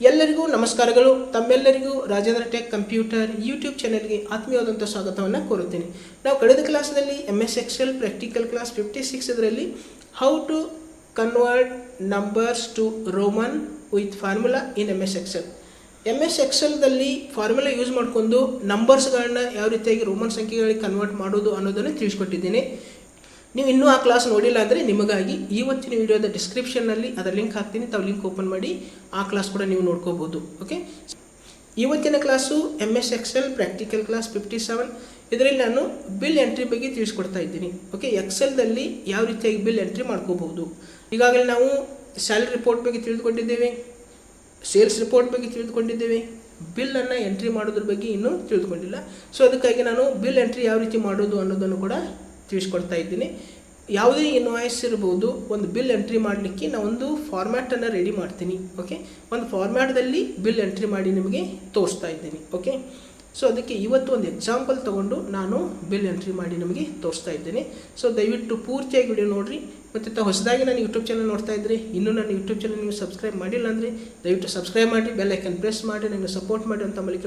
ಎಲ್ಲರಿಗೂ ನಮಸ್ಕಾರಗಳು. ತಮ್ಮೆಲ್ಲರಿಗೂ ರಾಜೇಂದ್ರ ಟೆಕ್ ಕಂಪ್ಯೂಟರ್ ಯೂಟ್ಯೂಬ್ ಚಾನೆಲ್ಗೆ ಆತ್ಮೀಯವಾದಂಥ ಸ್ವಾಗತವನ್ನು ಕೋರುತ್ತೇನೆ. ನಾವು ಕಳೆದ ಕ್ಲಾಸ್ನಲ್ಲಿ M S Excel practical class fifty six ಇದರಲ್ಲಿ how to convert numbers to Roman with formula in M S Excel M S ಎಕ್ಸೆಲ್ದಲ್ಲಿ formula use ಮಾಡಿಕೊಂಡು ನಂಬರ್ಸ್ಗಳನ್ನ ಯಾವ ರೀತಿಯಾಗಿ ರೋಮನ್ ಸಂಖ್ಯೆಗಳಿಗೆ ಕನ್ವರ್ಟ್ ಮಾಡೋದು ಅನ್ನೋದನ್ನು ತಿಳಿಸ್ಕೊಟ್ಟಿದ್ದೀನಿ. ನೀವು ಇನ್ನೂ ಆ ಕ್ಲಾಸ್ ನೋಡಿಲ್ಲ ಅಂದರೆ ನಿಮಗಾಗಿ ಇವತ್ತಿನ ವಿಡಿಯೋದ ಡಿಸ್ಕ್ರಿಪ್ಷನ್ನಲ್ಲಿ ಅದರ ಲಿಂಕ್ ಹಾಕ್ತೀನಿ, ತಾವು ಲಿಂಕ್ ಓಪನ್ ಮಾಡಿ ಆ ಕ್ಲಾಸ್ ಕೂಡ ನೀವು ನೋಡ್ಕೋಬೋದು ಓಕೆ ಇವತ್ತಿನ class M S Excel practical class fifty seven ಇದರಲ್ಲಿ ನಾನು ಬಿಲ್ ಎಂಟ್ರಿ ಬಗ್ಗೆ ತಿಳಿಸ್ಕೊಡ್ತಾ ಇದ್ದೀನಿ ಓಕೆ ಎಕ್ಸೆಲ್ದಲ್ಲಿ ಯಾವ ರೀತಿಯಾಗಿ ಬಿಲ್ ಎಂಟ್ರಿ ಮಾಡ್ಕೋಬಹುದು ಈಗಾಗಲೇ ನಾವು ಸ್ಯಾಲ್ರಿ ರಿಪೋರ್ಟ್ ಬಗ್ಗೆ ತಿಳಿದುಕೊಂಡಿದ್ದೇವೆ ಸೇಲ್ಸ್ ರಿಪೋರ್ಟ್ ಬಗ್ಗೆ ತಿಳಿದುಕೊಂಡಿದ್ದೇವೆ. ಬಿಲ್ಲನ್ನು ಎಂಟ್ರಿ ಮಾಡೋದ್ರ ಬಗ್ಗೆ ಇನ್ನೂ ತಿಳಿದುಕೊಂಡಿಲ್ಲ. ಸೊ ಅದಕ್ಕಾಗಿ ನಾನು ಬಿಲ್ ಎಂಟ್ರಿ ಯಾವ ರೀತಿ ಮಾಡೋದು ಅನ್ನೋದನ್ನು ಕೂಡ ತಿಳಿಸ್ಕೊಡ್ತಾ ಇದ್ದೀನಿ. ಯಾವುದೇ ಇನ್ವಾಯ್ಸ್ ಇರ್ಬೋದು, ಒಂದು ಬಿಲ್ ಎಂಟ್ರಿ ಮಾಡಲಿಕ್ಕೆ ನಾನು ಒಂದು ಫಾರ್ಮ್ಯಾಟನ್ನು ರೆಡಿ ಮಾಡ್ತೀನಿ ಓಕೆ ಒಂದು ಫಾರ್ಮ್ಯಾಟ್ದಲ್ಲಿ ಬಿಲ್ ಎಂಟ್ರಿ ಮಾಡಿ ನಿಮಗೆ ತೋರಿಸ್ತಾ ಇದ್ದೀನಿ ಓಕೆ ಸೊ ಅದಕ್ಕೆ ಇವತ್ತು ಒಂದು ಎಕ್ಸಾಂಪಲ್ ತೊಗೊಂಡು ನಾನು ಬಿಲ್ ಎಂಟ್ರಿ ಮಾಡಿ ನಿಮಗೆ ತೋರಿಸ್ತಾ ಇದ್ದೇನೆ. ಸೊ ದಯವಿಟ್ಟು ಪೂರ್ತಿಯಾಗಿ ವಿಡಿಯೋ ನೋಡಿರಿ. ಮತ್ತು ತ ಹೊಸದಾಗಿ ನಾನು ಯೂಟ್ಯೂಬ್ ಚಾನಲ್ ನೋಡ್ತಾ ಇದ್ದರೆ ಇನ್ನೂ ನನ್ನ ಯೂಟ್ಯೂಬ್ ಚಾನಲ್ ನೀವು ಸಬ್ಸ್ಕ್ರೈಬ್ ಮಾಡಿಲ್ಲ ಅಂದರೆ, ದಯವಿಟ್ಟು ಸಬ್ಸ್ಕ್ರೈಬ್ ಮಾಡಿ ಬೆಲ್ ಐಕನ್ ಪ್ರೆಸ್ ಮಾಡಿ ನನಗೆ ಸಪೋರ್ಟ್ ಮಾಡಿ ಅಂತ ಮಲ್ಲಿ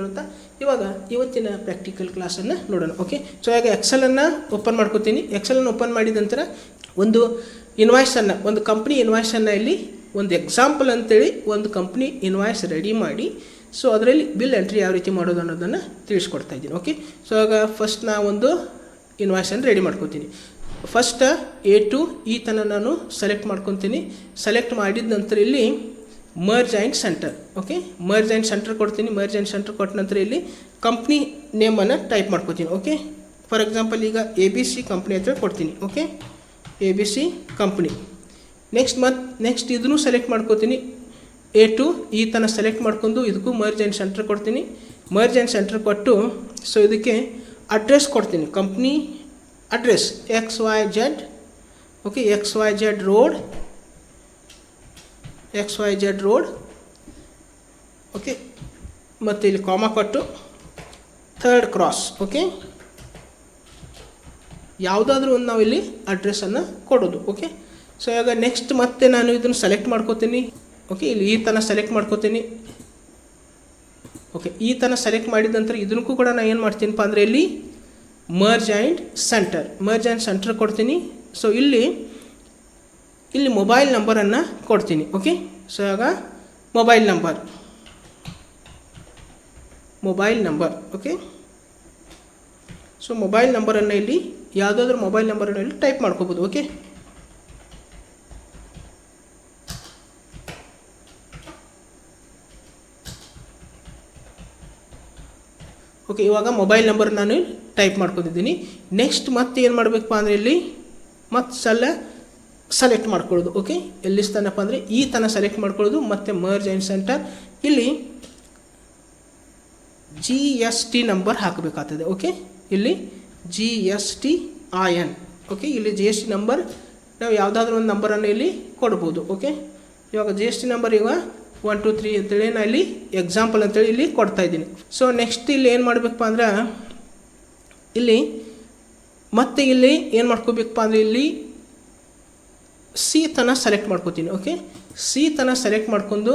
ಇವಾಗ ಇವತ್ತಿನ ಪ್ರಾಕ್ಟಿಕಲ್ ಕ್ಲಾಸನ್ನು ನೋಡೋಣ ಓಕೆ ಸೊ ಈಗ ಎಕ್ಸಲನ್ನು ಓಪನ್ ಮಾಡ್ಕೋತೀನಿ. ಎಕ್ಸಲನ್ನು ಓಪನ್ ಮಾಡಿದ ನಂತರ ಒಂದು ಇನ್ವಾಯ್ಸನ್ನು ಒಂದು ಕಂಪ್ನಿ ಇನ್ವಾಯ್ಸನ್ನು ಇಲ್ಲಿ ಒಂದು ಎಕ್ಸಾಂಪಲ್ ಅಂತೇಳಿ ಒಂದು ಕಂಪ್ನಿ ಇನ್ವಾಯ್ಸ್ ರೆಡಿ ಮಾಡಿ ಸೊ ಅದರಲ್ಲಿ ಬಿಲ್ ಎಂಟ್ರಿ ಯಾವ ರೀತಿ ಮಾಡೋದು ಅನ್ನೋದನ್ನು ತಿಳಿಸ್ಕೊಡ್ತಾ ಇದ್ದೀನಿ ಓಕೆ ಸೊ ಆಗ ಫಸ್ಟ್ ನಾ ಒಂದು ಇನ್ವಾಯ್ಸನ್ನು ರೆಡಿ ಮಾಡ್ಕೊತೀನಿ. ಫಸ್ಟ್ ಎ ಟು ಈ ತನ ನಾನು ಸೆಲೆಕ್ಟ್ ಮಾಡ್ಕೊತೀನಿ. ಸೆಲೆಕ್ಟ್ ಮಾಡಿದ ನಂತರ ಇಲ್ಲಿ merge and centre okay merge and centre ಕೊಡ್ತೀನಿ. ಮರ್ಜ್ ಆ್ಯಂಡ್ ಸೆಂಟರ್ ಕೊಟ್ಟ ನಂತರ ಇಲ್ಲಿ ಕಂಪ್ನಿ ನೇಮನ್ನು ಟೈಪ್ ಮಾಡ್ಕೊತೀನಿ ಓಕೆ ಫಾರ್ ಎಕ್ಸಾಂಪಲ್ ಈಗ ಎ ಬಿ ಸಿ ಕಂಪ್ನಿ ಹತ್ರ ಕೊಡ್ತೀನಿ okay A B C company next ಮತ್ತು ನೆಕ್ಸ್ಟ್ ಇದನ್ನು ಸೆಲೆಕ್ಟ್ ಮಾಡ್ಕೋತೀನಿ. ಎ ಟು ಈ ಸೆಲೆಕ್ಟ್ ಮಾಡ್ಕೊಂಡು ಇದಕ್ಕೂ ಮರ್ಜ್ ಆ್ಯಂಡ್ ಸೆಂಟರ್ ಕೊಡ್ತೀನಿ. ಮರ್ಜ್ ಆ್ಯಂಡ್ ಸೆಂಟರ್ ಕೊಟ್ಟು ಸೊ ಇದಕ್ಕೆ ಅಡ್ರೆಸ್ ಕೊಡ್ತೀನಿ. Company address X Y Z okay X Y Z road X Y Z road okay ಮತ್ತು ಇಲ್ಲಿ ಕಾಮ ಕೊಟ್ಟು ಥರ್ಡ್ ಕ್ರಾಸ್ ಓಕೆ ಯಾವುದಾದ್ರೂ ಒಂದು ನಾವು ಇಲ್ಲಿ ಅಡ್ರೆಸ್ಸನ್ನು ಕೊಡೋದು ಓಕೆ ಸೊ ಇವಾಗ ನೆಕ್ಸ್ಟ್ ಮತ್ತೆ ನಾನು ಇದನ್ನು ಸೆಲೆಕ್ಟ್ ಮಾಡ್ಕೋತೀನಿ. ಓಕೆ ಇಲ್ಲಿ ಈ ತನ ಸೆಲೆಕ್ಟ್ ಮಾಡ್ಕೋತೀನಿ. ಓಕೆ ಈ ತನ ಸೆಲೆಕ್ಟ್ ಮಾಡಿದ ನಂತರ ಇದಕ್ಕೂ ಕೂಡ ನಾನು ಏನು ಮಾಡ್ತೀನಪ್ಪ ಅಂದರೆ ಇಲ್ಲಿ merge and centre merge and centre ಕೊಡ್ತೀನಿ. ಸೊ ಇಲ್ಲಿ ಇಲ್ಲಿ ಮೊಬೈಲ್ ನಂಬರನ್ನು ಕೊಡ್ತೀನಿ. ಓಕೆ ಸೊ ಆಗ mobile number mobile number okay so mobile ನಂಬರನ್ನು ಇಲ್ಲಿ ಯಾವುದಾದ್ರೂ ಮೊಬೈಲ್ ನಂಬರನ್ನು ಇಲ್ಲಿ ಟೈಪ್ ಮಾಡ್ಕೋಬೋದು. ಓಕೆ ಓಕೆ ಇವಾಗ ಮೊಬೈಲ್ ನಂಬರ್ ನಾನು ಟೈಪ್ ಮಾಡ್ಕೊಂಡಿದ್ದೀನಿ. ನೆಕ್ಸ್ಟ್ ಮತ್ತೆ ಏನು ಮಾಡಬೇಕಪ್ಪ ಅಂದರೆ ಇಲ್ಲಿ ಮತ್ತೆ ಸಲ ಸೆಲೆಕ್ಟ್ ಮಾಡ್ಕೊಳ್ಳೋದು ಓಕೆ ಎಲ್ಲಿ ತನಪ್ಪ ಅಂದರೆ ಈ ತನ ಸೆಲೆಕ್ಟ್ ಮಾಡ್ಕೊಳ್ಳೋದು, ಮತ್ತು ಮರ್ಜ್ ಆ್ಯಂಡ್ ಸೆಂಟರ್ ಇಲ್ಲಿ ಜಿ ಎಸ್ ಟಿ ನಂಬರ್ ಹಾಕಬೇಕಾಗ್ತದೆ ಓಕೆ ಇಲ್ಲಿ G S T I N okay ಇಲ್ಲಿ ಜಿ ಎಸ್ ಟಿ ನಂಬರ್ ನಾವು ಯಾವುದಾದ್ರೂ ಒಂದು ನಂಬರನ್ನು ಇಲ್ಲಿ ಕೊಡ್ಬೋದು ಓಕೆ ಇವಾಗ ಜಿ ಎಸ್ ಟಿ ನಂಬರ್ ಇವಾಗ ಒನ್ ಟು ತ್ರೀ ಅಂತೇಳಿ ನಾನು ಇಲ್ಲಿ ಎಕ್ಸಾಂಪಲ್ ಅಂತೇಳಿ ಇಲ್ಲಿ ಕೊಡ್ತಾ ಇದ್ದೀನಿ. ಸೊ ನೆಕ್ಸ್ಟ್ ಇಲ್ಲಿ ಏನು ಮಾಡಬೇಕಪ್ಪ ಅಂದ್ರೆ, ಇಲ್ಲಿ ಮತ್ತೆ ಇಲ್ಲಿ ಏನು ಮಾಡ್ಕೋಬೇಕಪ್ಪ ಅಂದರೆ ಇಲ್ಲಿ ಸಿ ತನ ಸೆಲೆಕ್ಟ್ ಮಾಡ್ಕೋತೀನಿ ಓಕೆ ಸಿ ತನ ಸೆಲೆಕ್ಟ್ ಮಾಡ್ಕೊಂಡು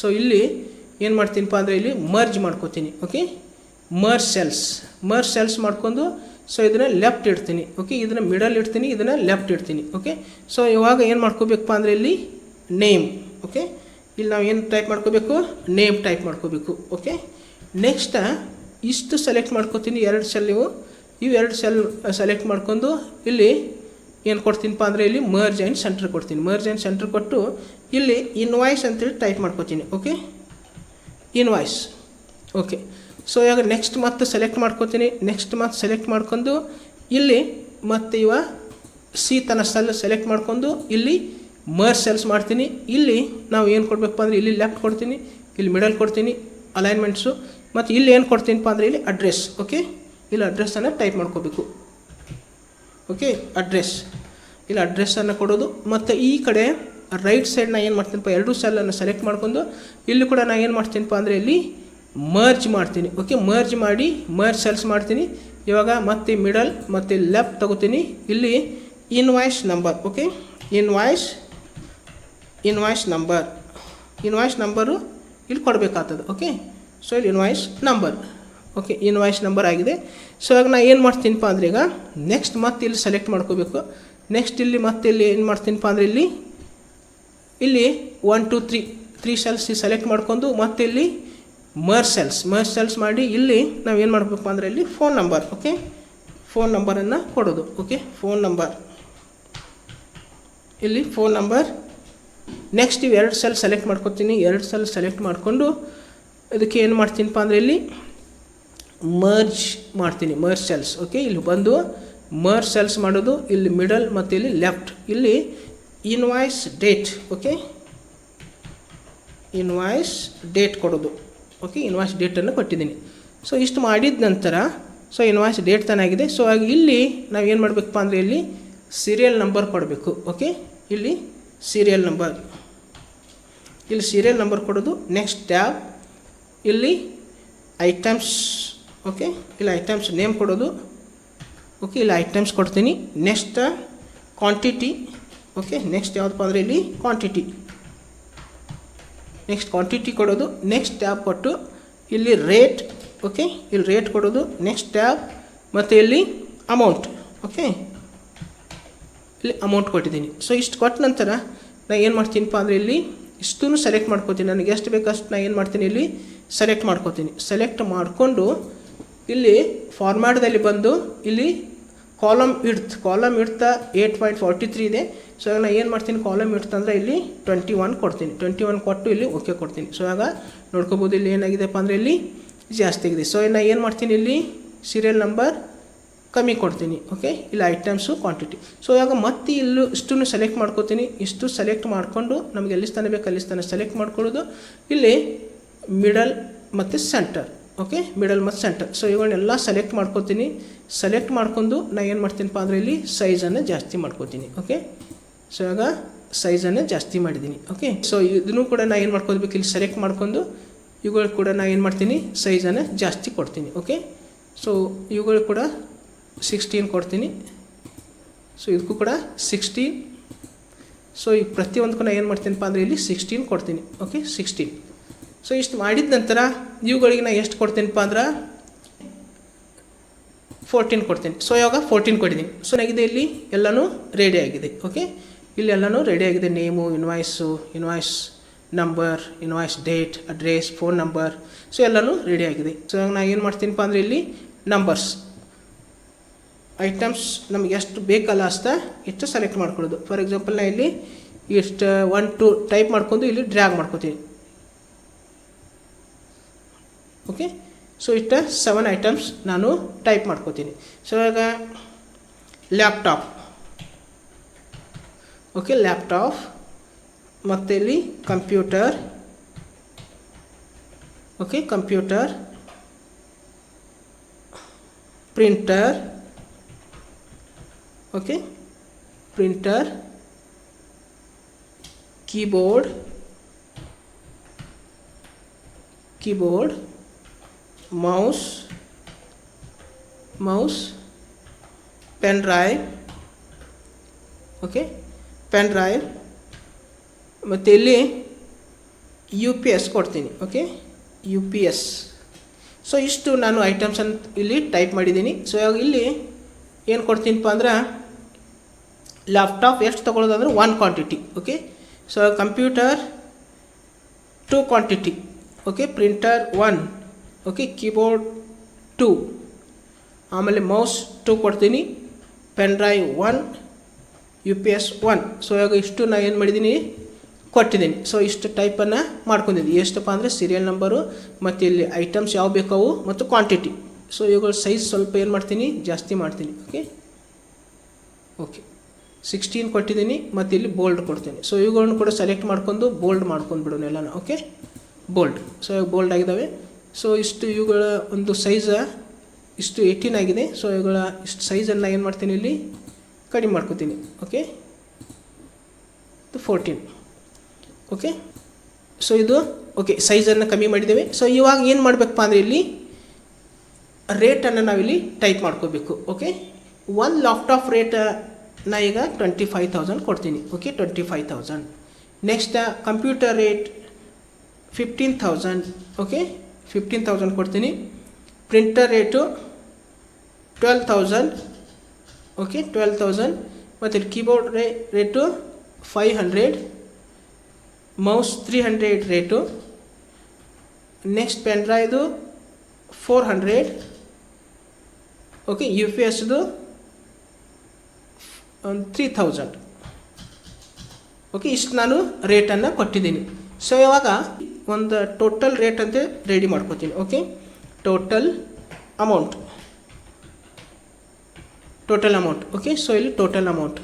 ಸೊ ಇಲ್ಲಿ ಏನು ಮಾಡ್ತೀನಪ್ಪ ಅಂದರೆ ಇಲ್ಲಿ ಮರ್ಜ್ ಮಾಡ್ಕೋತೀನಿ okay merge cells merge cells ಮಾಡ್ಕೊಂಡು ಸೊ ಇದನ್ನು ಲೆಫ್ಟ್ ಇಡ್ತೀನಿ ಓಕೆ ಇದನ್ನು ಮಿಡಲ್ ಇಡ್ತೀನಿ, ಇದನ್ನು ಲೆಫ್ಟ್ ಇಡ್ತೀನಿ ಓಕೆ ಸೊ ಇವಾಗ ಏನು ಮಾಡ್ಕೋಬೇಕಪ್ಪ ಅಂದರೆ ಇಲ್ಲಿ ನೇಮ್ ಓಕೆ ಇಲ್ಲಿ ನಾವು ಏನು ಟೈಪ್ ಮಾಡ್ಕೋಬೇಕು? ನೇಮ್ ಟೈಪ್ ಮಾಡ್ಕೋಬೇಕು ಓಕೆ ನೆಕ್ಸ್ಟ್ ಇಷ್ಟು ಸೆಲೆಕ್ಟ್ ಮಾಡ್ಕೋತೀನಿ, ಎರಡು ಸೆಲ್ ನೀವು. ಇವು ಎರಡು ಸೆಲ್ ಸೆಲೆಕ್ಟ್ ಮಾಡ್ಕೊಂಡು ಇಲ್ಲಿ ಏನು ಕೊಡ್ತೀನಪ್ಪ ಅಂದರೆ ಇಲ್ಲಿ ಮರ್ಜ್ ಆ್ಯಂಡ್ ಸೆಂಟ್ರ್ ಕೊಡ್ತೀನಿ. ಮರ್ಜ್ ಆ್ಯಂಡ್ ಸೆಂಟ್ರ್ ಕೊಟ್ಟು ಇಲ್ಲಿ ಇನ್ವಾಯ್ಸ್ ಅಂತೇಳಿ ಟೈಪ್ ಮಾಡ್ಕೋತೀನಿ ಓಕೆ ಇನ್ವಾಯ್ಸ್ ಓಕೆ ಸೊ ಇವಾಗ ನೆಕ್ಸ್ಟ್ ಮತ್ತೆ ಸೆಲೆಕ್ಟ್ ಮಾಡ್ಕೋತೀನಿ. ನೆಕ್ಸ್ಟ್ ಮತ್ತೆ ಸೆಲೆಕ್ಟ್ ಮಾಡ್ಕೊಂಡು ಇಲ್ಲಿ ಮತ್ತೆ ಇವ ಸಿ ತನ್ನ ಸೆಲ್ ಸೆಲೆಕ್ಟ್ ಮಾಡ್ಕೊಂಡು ಇಲ್ಲಿ ಮರ್ಜ್ ಸೆಲ್ಸ್ ಮಾಡ್ತೀನಿ. ಇಲ್ಲಿ ನಾವು ಏನು ಕೊಡಬೇಕಪ್ಪ ಅಂದರೆ ಇಲ್ಲಿ ಲೆಫ್ಟ್ ಕೊಡ್ತೀನಿ, ಇಲ್ಲಿ ಮಿಡಲ್ ಕೊಡ್ತೀನಿ ಅಲೈನ್ಮೆಂಟ್ಸು ಮತ್ತು ಇಲ್ಲಿ ಏನು ಕೊಡ್ತೀನಪ್ಪ ಅಂದರೆ ಇಲ್ಲಿ ಅಡ್ರೆಸ್ ಓಕೆ ಇಲ್ಲಿ ಅಡ್ರೆಸ್ಸನ್ನು ಟೈಪ್ ಮಾಡ್ಕೋಬೇಕು. ಓಕೆ ಅಡ್ರೆಸ್ ಇಲ್ಲಿ ಅಡ್ರೆಸ್ಸನ್ನು ಕೊಡೋದು. ಮತ್ತು ಈ ಕಡೆ ರೈಟ್ ಸೈಡ್ ನಾ ಏನು ಮಾಡ್ತೀನಪ್ಪ, ಎರಡೂ ಸೆಲ್ಲನ್ನು ಸೆಲೆಕ್ಟ್ ಮಾಡ್ಕೊಂಡು, ಇಲ್ಲಿ ಕೂಡ ನಾನು ಏನು ಮಾಡ್ತೀನಪ್ಪ ಅಂದರೆ ಇಲ್ಲಿ ಮರ್ಜ್ ಮಾಡ್ತೀನಿ. ಓಕೆ ಮರ್ಜ್ ಮಾಡಿ ಮರ್ಜ್ ಸೆಲ್ಸ್ ಮಾಡ್ತೀನಿ. ಇವಾಗ ಮತ್ತೆ ಮಿಡಲ್ ಮತ್ತು ಲೆಫ್ಟ್ ತಗೋತೀನಿ. ಇಲ್ಲಿ invoice number okay invoice invoice number invoice number ಇಲ್ಲಿ ಕೊಡಬೇಕಾಗ್ತದೆ ಓಕೆ ಸೊ ಇಲ್ಲಿ invoice number okay invoice number ಆಗಿದೆ. ಸೊ ಇವಾಗ ನಾನು ಏನು ಮಾಡ್ತೀನಿಪ್ಪ ಅಂದ್ರೆ ಈಗ ನೆಕ್ಸ್ಟ್ ಮತ್ತೆ ಇಲ್ಲಿ ಸೆಲೆಕ್ಟ್ ಮಾಡ್ಕೋಬೇಕು. ನೆಕ್ಸ್ಟ್ ಇಲ್ಲಿ ಮತ್ತೆ ಇಲ್ಲಿ ಏನು ಮಾಡ್ತೀನಿಪ್ಪ ಅಂದರೆ ಇಲ್ಲಿ ಇಲ್ಲಿ one two three three cells select ಮಾಡ್ಕೊಂಡು ಮತ್ತೆ ಇಲ್ಲಿ ಮರ್ ಸೆಲ್ಸ್ ಮರ್ ಸೆಲ್ಸ್ ಮಾಡಿ ಇಲ್ಲಿ ನಾವು ಏನು ಮಾಡಬೇಕು ಅಂದರೆ ಇಲ್ಲಿ ಫೋನ್ ನಂಬರ್ ಓಕೆ ಫೋನ್ ನಂಬರನ್ನು ಕೊಡೋದು ಓಕೆ ಫೋನ್ ನಂಬರ್ ಇಲ್ಲಿ ಫೋನ್ ನಂಬರ್ ನೆಕ್ಸ್ಟ್ ಇವು ಎರಡು ಸೆಲ್ ಸೆಲೆಕ್ಟ್ ಮಾಡ್ಕೊತೀನಿ. ಎರಡು ಸೆಲ್ ಸೆಲೆಕ್ಟ್ ಮಾಡಿಕೊಂಡು ಇದಕ್ಕೆ ಏನು ಮಾಡ್ತೀನಪ್ಪ ಅಂದರೆ ಇಲ್ಲಿ ಮರ್ಜ್ ಮಾಡ್ತೀನಿ. ಮರ್ಜ್ ಸೆಲ್ಸ್ ಓಕೆ ಇಲ್ಲಿ ಬಂದು ಮರ್ಜ್ ಸೆಲ್ಸ್ ಮಾಡೋದು, ಇಲ್ಲಿ ಮಿಡಲ್ ಮತ್ತು ಇಲ್ಲಿ ಲೆಫ್ಟ್ ಇಲ್ಲಿ invoice date okay invoice date ಕೊಡೋದು ಓಕೆ ಇನ್ವಾಯ್ಸ್ ಡೇಟನ್ನು ಕೊಟ್ಟಿದ್ದೀನಿ. ಸೊ ಇಷ್ಟು ಮಾಡಿದ ನಂತರ ಸೊ ಇನ್ವಾಯ್ಸ್ ಡೇಟ್ ತಾನಾಗಿದೆ ಸೊ ಆಗ ಇಲ್ಲಿ ನಾವು ಏನು ಮಾಡಬೇಕಪ್ಪ ಅಂದರೆ ಇಲ್ಲಿ ಸೀರಿಯಲ್ ನಂಬರ್ ಕೊಡಬೇಕು ಓಕೆ ಇಲ್ಲಿ ಸೀರಿಯಲ್ ನಂಬರ್ ಇಲ್ಲಿ ಸೀರಿಯಲ್ ನಂಬರ್ ಕೊಡೋದು ನೆಕ್ಸ್ಟ್ ಟ್ಯಾಬ್ ಇಲ್ಲಿ ಐಟಮ್ಸ್ ಓಕೆ ಇಲ್ಲಿ ಐಟಮ್ಸ್ ನೇಮ್ ಕೊಡೋದು. ಓಕೆ ಇಲ್ಲಿ ಐಟಮ್ಸ್ ಕೊಡ್ತೀನಿ. ನೆಕ್ಸ್ಟ್ ಕ್ವಾಂಟಿಟಿ ಓಕೆ ನೆಕ್ಸ್ಟ್ ಯಾವುದಪ್ಪ ಅಂದರೆ ಇಲ್ಲಿ ಕ್ವಾಂಟಿಟಿ ನೆಕ್ಸ್ಟ್ ಕ್ವಾಂಟಿಟಿ ಕೊಡೋದು. ನೆಕ್ಸ್ಟ್ ಟ್ಯಾಬ್ ಕೊಟ್ಟು ಇಲ್ಲಿ ರೇಟ್ ಓಕೆ ಇಲ್ಲಿ ರೇಟ್ ಕೊಡೋದು. ನೆಕ್ಸ್ಟ್ ಟ್ಯಾಬ್ ಮತ್ತು ಇಲ್ಲಿ ಅಮೌಂಟ್ ಓಕೆ ಇಲ್ಲಿ ಅಮೌಂಟ್ ಕೊಟ್ಟಿದ್ದೀನಿ. ಸೊ ಇಷ್ಟು ಕೊಟ್ಟ ನಂತರ ನಾನು ಏನು ಮಾಡ್ತೀನಪ್ಪ ಅಂದರೆ ಇಲ್ಲಿ ಇಷ್ಟೂ ಸೆಲೆಕ್ಟ್ ಮಾಡ್ಕೋತೀನಿ. ನನಗೆ ಎಷ್ಟು ಬೇಕಷ್ಟು ನಾನು ಏನು ಮಾಡ್ತೀನಿ ಇಲ್ಲಿ ಸೆಲೆಕ್ಟ್ ಮಾಡ್ಕೋತೀನಿ. ಸೆಲೆಕ್ಟ್ ಮಾಡಿಕೊಂಡು ಇಲ್ಲಿ ಫಾರ್ಮ್ಯಾಟ್ದಲ್ಲಿ ಬಂದು ಇಲ್ಲಿ column width column width eight point forty three ಇದೆ. ಸೊ ಇವಾಗ ನಾನು ಏನು ಮಾಡ್ತೀನಿ? ಕಾಲಮ್ ಇಡ್ತಂದ್ರೆ ಇಲ್ಲಿ ಟ್ವೆಂಟಿ ಒನ್ ಕೊಡ್ತೀನಿ. ಟ್ವೆಂಟಿ ಒನ್ ಕೊಟ್ಟು ಇಲ್ಲಿ ಓಕೆ ಕೊಡ್ತೀನಿ. ಸೊ ಆಗ ನೋಡ್ಕೋಬೋದು ಇಲ್ಲಿ ಏನಾಗಿದೆಪ್ಪ ಅಂದರೆ ಇಲ್ಲಿ ಜಾಸ್ತಿ ಆಗಿದೆ. ಸೊ ನಾನು ಏನು ಮಾಡ್ತೀನಿ ಇಲ್ಲಿ? ಸೀರಿಯಲ್ ನಂಬರ್ ಕಮ್ಮಿ ಕೊಡ್ತೀನಿ ಓಕೆ ಇಲ್ಲ ಐಟಮ್ಸು ಕ್ವಾಂಟಿಟಿ ಸೊ ಇವಾಗ ಮತ್ತೆ ಇಲ್ಲೂ ಇಷ್ಟನ್ನು ಸೆಲೆಕ್ಟ್ ಮಾಡ್ಕೋತೀನಿ. ಇಷ್ಟು ಸೆಲೆಕ್ಟ್ ಮಾಡಿಕೊಂಡು ನಮಗೆ ಎಲ್ಲಿ ಸ್ಥಾನ ಬೇಕು ಅಲ್ಲಿ ಸ್ಥಾನ ಸೆಲೆಕ್ಟ್ ಮಾಡ್ಕೊಳ್ಳೋದು. ಇಲ್ಲಿ ಮಿಡಲ್ ಮತ್ತು ಸೆಂಟರ್ ಓಕೆ ಮಿಡಲ್ ಮತ್ತು ಸೆಂಟರ್ ಸೊ ಇವುಗಳನ್ನೆಲ್ಲ ಸೆಲೆಕ್ಟ್ ಮಾಡ್ಕೋತೀನಿ. ಸೆಲೆಕ್ಟ್ ಮಾಡ್ಕೊಂಡು ನಾನು ಏನು ಮಾಡ್ತೀನಪ್ಪ ಅಂದರೆ ಇಲ್ಲಿ ಸೈಜನ್ನು ಜಾಸ್ತಿ ಮಾಡ್ಕೋತೀನಿ ಓಕೆ ಸೊ ಇವಾಗ ಸೈಜನ್ನು ಜಾಸ್ತಿ ಮಾಡಿದ್ದೀನಿ ಓಕೆ ಸೊ ಇದನ್ನು ಕೂಡ ನಾನು ಏನು ಮಾಡ್ಕೋಬೇಕು? ಇಲ್ಲಿ ಸೆಲೆಕ್ಟ್ ಮಾಡ್ಕೊಂಡು ಇವುಗಳು ಕೂಡ ನಾನು ಏನು ಮಾಡ್ತೀನಿ? ಸೈಜನ್ನು ಜಾಸ್ತಿ ಕೊಡ್ತೀನಿ ಓಕೆ ಸೊ ಇವುಗಳು ಕೂಡ ಸಿಕ್ಸ್ಟೀನ್ ಕೊಡ್ತೀನಿ. ಸೊ ಇದಕ್ಕೂ ಕೂಡ ಸಿಕ್ಸ್ಟೀನ್ ಸೊ ಈಗ ಪ್ರತಿಯೊಂದಕ್ಕೂ ಏನು ಮಾಡ್ತೀನಪ್ಪ ಅಂದರೆ ಇಲ್ಲಿ ಸಿಕ್ಸ್ಟೀನ್ ಕೊಡ್ತೀನಿ. ಓಕೆ ಸಿಕ್ಸ್ಟೀನ್ ಸೊ ಇಷ್ಟು ಮಾಡಿದ ನಂತರ ಇವುಗಳಿಗೆ ನಾನು ಎಷ್ಟು ಕೊಡ್ತೀನಪ್ಪ ಅಂದ್ರೆ ಫೋರ್ಟೀನ್ ಕೊಡ್ತೀನಿ. ಸೊ ಇವಾಗ ಫೋರ್ಟೀನ್ ಕೊಟ್ಟಿದ್ದೀನಿ ಸೊ ನನಗಿದೆ ಇಲ್ಲಿ ಎಲ್ಲನೂ ರೆಡಿ ಆಗಿದೆ. ಓಕೆ ಇಲ್ಲಿ ಎಲ್ಲನೂ ರೆಡಿ ಆಗಿದೆ. Name invoice invoice number invoice date address phone number so ಎಲ್ಲನೂ ರೆಡಿ ಆಗಿದೆ. ಸೊ ನಾನು ಏನು ಮಾಡ್ತೀನಪ್ಪ ಅಂದರೆ ಇಲ್ಲಿ ನಂಬರ್ಸ್ ಐಟಮ್ಸ್ ನಮಗೆ ಎಷ್ಟು ಬೇಕಲ್ಲ ಅಷ್ಟೇ ಇಷ್ಟು ಸೆಲೆಕ್ಟ್ ಮಾಡ್ಕೊಳ್ಳೋದು. ಫಾರ್ ಎಕ್ಸಾಂಪಲ್ ನಾ ಇಲ್ಲಿ ಇಷ್ಟು ಒನ್ ಟು ಟೈಪ್ ಮಾಡ್ಕೊಂಡು ಇಲ್ಲಿ ಡ್ರ್ಯಾಗ್ ಮಾಡ್ಕೋತೀನಿ. ಓಕೆ ಸೊ ಇಷ್ಟು ಸೆವೆನ್ ಐಟಮ್ಸ್ ನಾನು ಟೈಪ್ ಮಾಡ್ಕೋತೀನಿ. ಸೊ ಇವಾಗ ಲ್ಯಾಪ್ಟಾಪ್ ಓಕೆ ಲ್ಯಾಪ್ಟಾಪ್ ಮತ್ತು ಇಲ್ಲಿ computer okay computer printer okay printer keyboard keyboard mouse mouse pen drive okay pen drive ಮತ್ತು ಇಲ್ಲಿ ಯು ಪಿ ಎಸ್ ಕೊಡ್ತೀನಿ. Okay U P S so ಇಷ್ಟು ನಾನು ಐಟಮ್ಸನ್ನು ಇಲ್ಲಿ ಟೈಪ್ ಮಾಡಿದ್ದೀನಿ. ಸೊ ಇವಾಗ ಇಲ್ಲಿ ಏನು ಕೊಡ್ತೀನಪ್ಪ ಅಂದ್ರೆ ಲ್ಯಾಪ್ಟಾಪ್ ಎಷ್ಟು ತೊಗೊಳೋದಂದ್ರೆ one quantity okay so computer two quantity okay printer one okay keyboard two ಆಮೇಲೆ ಮೌಸ್ ಟೂ ಕೊಡ್ತೀನಿ. Pen drive one U P S one so ಇವಾಗ ಇಷ್ಟು ನಾನು ಏನು ಮಾಡಿದ್ದೀನಿ ಕೊಟ್ಟಿದ್ದೀನಿ ಸೊ ಇಷ್ಟು ಟೈಪನ್ನು ಮಾಡ್ಕೊಂಡಿದ್ದೀನಿ ಎಷ್ಟಪ್ಪ ಅಂದರೆ ಸೀರಿಯಲ್ ನಂಬರು ಮತ್ತು ಇಲ್ಲಿ ಐಟಮ್ಸ್ ಯಾವ ಬೇಕಾವು, ಮತ್ತು ಕ್ವಾಂಟಿಟಿ ಸೊ ಇವುಗಳ ಸೈಜ್ ಸ್ವಲ್ಪ ಏನು ಮಾಡ್ತೀನಿ? ಜಾಸ್ತಿ ಮಾಡ್ತೀನಿ ಓಕೆ ಓಕೆ ಸಿಕ್ಸ್ಟೀನ್ ಕೊಟ್ಟಿದ್ದೀನಿ, ಮತ್ತು ಇಲ್ಲಿ ಬೋಲ್ಡ್ ಕೊಡ್ತೀನಿ. ಸೊ ಇವುಗಳನ್ನು ಕೂಡ ಸೆಲೆಕ್ಟ್ ಮಾಡ್ಕೊಂಡು ಬೋಲ್ಡ್ ಮಾಡ್ಕೊಂಡು ಬಿಡೋಣ ಎಲ್ಲನೂ ಓಕೆ ಬೋಲ್ಡ್ ಸೊ ಇವಾಗ ಬೋಲ್ಡ್ ಆಗಿದ್ದಾವೆ ಸೊ ಇಷ್ಟು ಇವುಗಳ ಒಂದು ಸೈಜ ಇಷ್ಟು ಏಯ್ಟೀನ್ ಆಗಿದೆ. ಸೊ ಇವುಗಳ ಇಷ್ಟು ಸೈಜನ್ನು ಏನು ಮಾಡ್ತೀನಿ ಇಲ್ಲಿ? ಕಡಿಮೆ ಮಾಡ್ಕೋತೀನಿ ಓಕೆ ಫೋರ್ಟೀನ್ ಓಕೆ ಸೊ ಇದು ಓಕೆ ಸೈಜನ್ನು ಕಮ್ಮಿ ಮಾಡಿದ್ದೇವೆ. ಸೊ ಇವಾಗ ಏನು ಮಾಡಬೇಕಪ್ಪ ಅಂದರೆ ಇಲ್ಲಿ ರೇಟನ್ನು ನಾವಿಲ್ಲಿ ಟೈಪ್ ಮಾಡ್ಕೋಬೇಕು ಓಕೆ ಒನ್ ಲ್ಯಾಪ್ಟಾಪ್ ರೇಟ್ ನಾ ಈಗ ಟ್ವೆಂಟಿ ಫೈವ್ ತೌಸಂಡ್ ಕೊಡ್ತೀನಿ. Okay twenty five thousand next computer rate fifteen thousand okay fifteen thousand ಕೊಡ್ತೀನಿ. Printer rate twelve thousand okay twelve thousand ಮತ್ತು ಇಲ್ಲಿ ಕೀಬೋರ್ಡ್ ರೇ rate five hundred mouse three hundred rate next pen ಡ್ರೈವ್ದು four hundred okay U P ಎಸ್ದು ಒಂದು three thousand okay ಇಷ್ಟು ನಾನು ರೇಟನ್ನು ಕೊಟ್ಟಿದ್ದೀನಿ. So ಇವಾಗ ಒಂದು ಟೋಟಲ್ ರೇಟ್ ಅಂತ ರೆಡಿ ಮಾಡ್ಕೋತೀನಿ okay total amount total amount okay so ಇಲ್ಲಿ ಟೋಟಲ್ ಅಮೌಂಟ್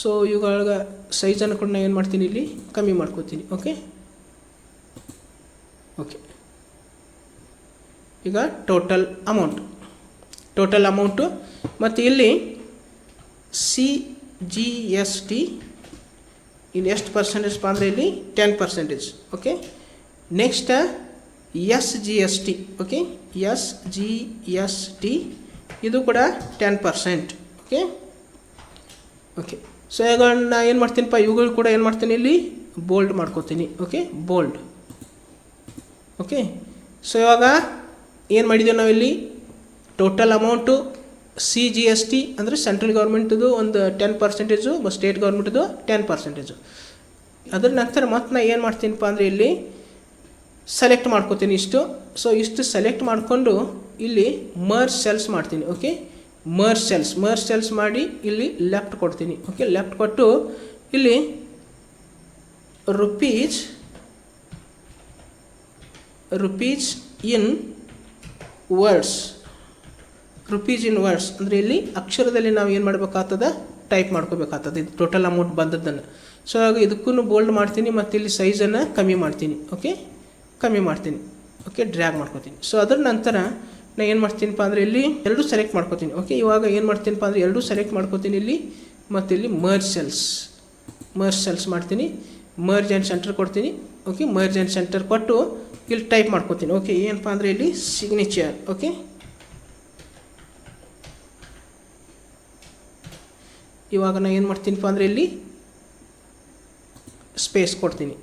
ಸೊ ಇವುಗಳ ಸೈಜನ್ನು ಕೂಡ ನಾನು ಏನು ಮಾಡ್ತೀನಿ ಇಲ್ಲಿ? ಕಮ್ಮಿ ಮಾಡ್ಕೋತೀನಿ ಓಕೆ ಓಕೆ ಈಗ ಟೋಟಲ್ ಅಮೌಂಟ್ ಟೋಟಲ್ ಅಮೌಂಟು ಮತ್ತು ಇಲ್ಲಿ ಸಿ ಜಿ ಎಸ್ ಟಿ ಇಲ್ಲಿ ಎಷ್ಟು ಪರ್ಸೆಂಟೇಜ್ ಅಂದರೆ ಇಲ್ಲಿ? Ten percentage okay next S G S T okay S G S T ಇದು ಕೂಡ ten percent okay okay so ಈಗ ನಾ ಏನು ಮಾಡ್ತೀನಪ್ಪ ಇವುಗಳು ಕೂಡ ಏನು ಮಾಡ್ತೀನಿ ಇಲ್ಲಿ? ಬೋಲ್ಡ್ ಮಾಡ್ಕೋತೀನಿ ಓಕೆ ಬೋಲ್ಡ್ ಓಕೆ ಸೊ ಇವಾಗ ಏನು ಮಾಡಿದ್ದೀವಿ ನಾವಿಲ್ಲಿ? Total amount C G S T ಅಂದರೆ ಸೆಂಟ್ರಲ್ ಗೌರ್ಮೆಂಟ್ದು ಒಂದು ಟೆನ್ ಪರ್ಸೆಂಟೇಜು ಸ್ಟೇಟ್ ಗೌರ್ಮೆಂಟ್ದು ಟೆನ್ ಪರ್ಸೆಂಟೇಜು ಅದ್ರ ನಂತರ ಮತ್ತೆ ನಾ ಏನು ಮಾಡ್ತೀನಪ್ಪ ಅಂದರೆ ಇಲ್ಲಿ ಸೆಲೆಕ್ಟ್ ಮಾಡ್ಕೋತೀನಿ ಇಷ್ಟು. ಸೊ ಇಷ್ಟು ಸೆಲೆಕ್ಟ್ ಮಾಡಿಕೊಂಡು ಇಲ್ಲಿ ಮರ್ ಸೆಲ್ಸ್ ಮಾಡ್ತೀನಿ okay merge cells merge cells ಮಾಡಿ ಇಲ್ಲಿ ಲೆಫ್ಟ್ ಕೊಡ್ತೀನಿ ಓಕೆ ಲೆಫ್ಟ್ ಕೊಟ್ಟು ಇಲ್ಲಿ rupees rupees in words rupees in words ಅಂದರೆ ಇಲ್ಲಿ ಅಕ್ಷರದಲ್ಲಿ ನಾವು ಏನು ಮಾಡಬೇಕಾಗ್ತದ? ಟೈಪ್ ಮಾಡ್ಕೋಬೇಕಾಗ್ತದೆ. ಇದು ಟೋಟಲ್ ಅಮೌಂಟ್ ಬಂದದ್ದನ್ನು. ಸೊ ಹಾಗೆ ಇದಕ್ಕೂ ಬೋಲ್ಡ್ ಮಾಡ್ತೀನಿ ಮತ್ತು ಇಲ್ಲಿ ಸೈಜನ್ನು ಕಮ್ಮಿ ಮಾಡ್ತೀನಿ. ಓಕೆ ಕಮ್ಮಿ ಮಾಡ್ತೀನಿ. ಓಕೆ ಡ್ರ್ಯಾಗ್ ಮಾಡ್ಕೋತೀನಿ. ಸೊ ಅದರ ನಂತರ ನಾನು ಏನು ಮಾಡ್ತೀನಿಪ್ಪ ಅಂದರೆ ಇಲ್ಲಿ ಎರಡೂ ಸೆಲೆಕ್ಟ್ ಮಾಡ್ಕೋತೀನಿ. ಓಕೆ ಇವಾಗ ಏನು ಮಾಡ್ತೀನಿಪ್ಪ ಅಂದರೆ ಎರಡು ಸೆಲೆಕ್ಟ್ ಮಾಡ್ಕೋತೀನಿ ಇಲ್ಲಿ ಮತ್ತು ಇಲ್ಲಿ ಮರ್ಜ್ ಸೆಲ್ಸ್ ಮರ್ಜ್ ಸೆಲ್ಸ್ ಮಾಡ್ತೀನಿ. ಮರ್ಜ್ ಆ್ಯಂಡ್ ಸೆಂಟರ್ ಕೊಡ್ತೀನಿ. ಓಕೆ ಮರ್ಜ್ ಆ್ಯಂಡ್ ಸೆಂಟರ್ ಕೊಟ್ಟು ಇಲ್ಲಿ ಟೈಪ್ ಮಾಡ್ಕೋತೀನಿ. ಓಕೆ ಏನಪ್ಪ ಅಂದರೆ ಇಲ್ಲಿ ಸಿಗ್ನೇಚರ್ ಓಕೆ ಇವಾಗ ನಾನು ಏನು ಮಾಡ್ತೀನಿಪ್ಪ ಅಂದರೆ ಇಲ್ಲಿ ಸ್ಪೇಸ್ ಕೊಡ್ತೀನಿ.